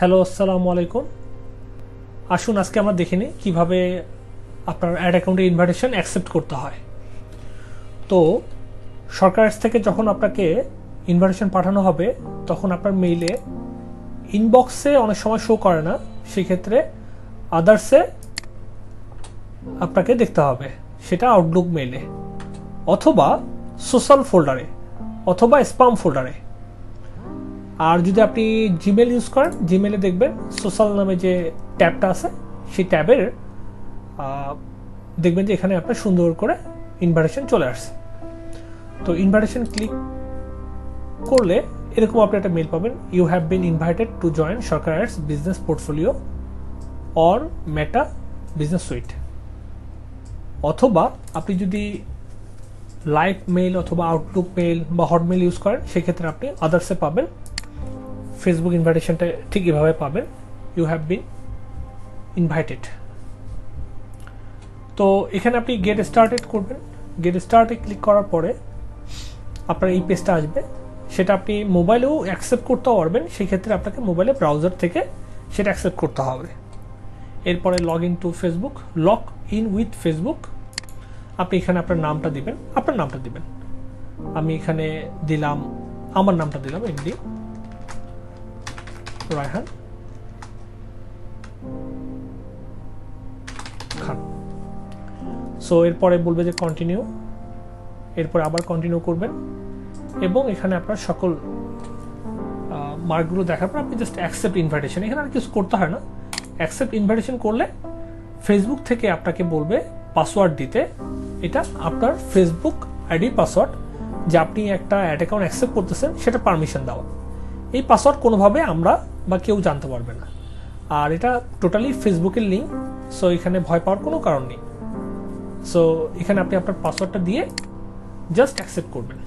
Hello, আসসালামু আলাইকুম। আসুন, আজকে আমরা দেখে নিই কীভাবে আপনার অ্যাড অ্যাকাউন্টে ইনভাইটেশন অ্যাকসেপ্ট করতে হয়। তো সরকারের থেকে যখন আপনাকে ইনভাইটেশন পাঠানো হবে, তখন আপনার মেইলে ইনবক্সে অনেক সময় শো করে না। সেক্ষেত্রে আদার্সে আপনাকে দেখতে হবে। সেটা আউটলুক মেইলে অথবা সোশ্যাল ফোল্ডারে অথবা স্পাম ফোল্ডারে আর যদি আপনি জিমেল ইউজ করেন জিমেলে দেখবেন সোশ্যাল নামে যে ট্যাবটা আছে, সেই ট্যাবের দেখবেন যে এখানে আপনার সুন্দর করে ইনভাইটেশন চলে আসছে। তো ইনভাইটেশন ক্লিক করলে এরকম আপনি একটা মেল পাবেন you have been invited to join Sarkar ads business portfolio or Meta business suite অথবা আপনি যদি লাইভ মেইল অথবা আউটলুক মেইল বা হটমেইল ইউজ করেন, সেক্ষেত্রে আপনি আদার্সে পাবেন। ফেসবুক ইনভাইটেশনটা ঠিক এভাবে পাবেন। ইউ হ্যাভ বিন ইনভাইটেড তো এখানে আপনি গেট স্টার্টেড করবেন। গেট স্টার্টে ক্লিক করার পরে আপনার এই পেজটা আসবে। সেটা আপনি মোবাইলেও অ্যাকসেপ্ট করতে পারবেন। সেক্ষেত্রে আপনাকে মোবাইলে ব্রাউজার থেকে সেটা অ্যাকসেপ্ট করতে হবে। এরপরে log in to Facebook log in with Facebook আপনি এখানে আপনার নামটা দিবেন। আপনার নামটা দিবেন। আমি এখানে দিলাম, আমার নামটা দিলাম এমডি রায়হান। খান। সো এরপরে বলবে যে কন্টিনিউ এরপরে আবার কন্টিনিউ করবেন। এবং এখানে আপনার সকল মার্কগুলো দেখার পর আপনি জাস্ট অ্যাকসেপ্ট ইনভাইটেশন এখানে আর কিছু করতে হয় না। অ্যাকসেপ্ট ইনভাইটেশন করলে ফেসবুক থেকে আপনাকে বলবে পাসওয়ার্ড দিতে। এটা আপনার ফেসবুক আইডি পাসওয়ার্ড যে আপনি একটা অ্যাড অ্যাকাউন্ট অ্যাকসেপ্ট করতেছেন, সেটা পারমিশন দেওয়া। এই পাসওয়ার্ড কোনোভাবে আমরা বা কেউ জানতে পারবে না। আর এটা টোটালি ফেসবুকের লিঙ্ক সো এখানে ভয় পাওয়ার কোনো কারণ নেই। সো এখানে আপনি আপনার পাসওয়ার্ডটা দিয়ে জাস্ট অ্যাকসেপ্ট করবেন।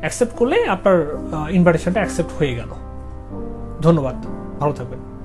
অ্যাকসেপ্ট করলে আপনার ইনভাইটেশনটা অ্যাকসেপ্ট হয়ে গেল। ধন্যবাদ। ভালো থাকবেন।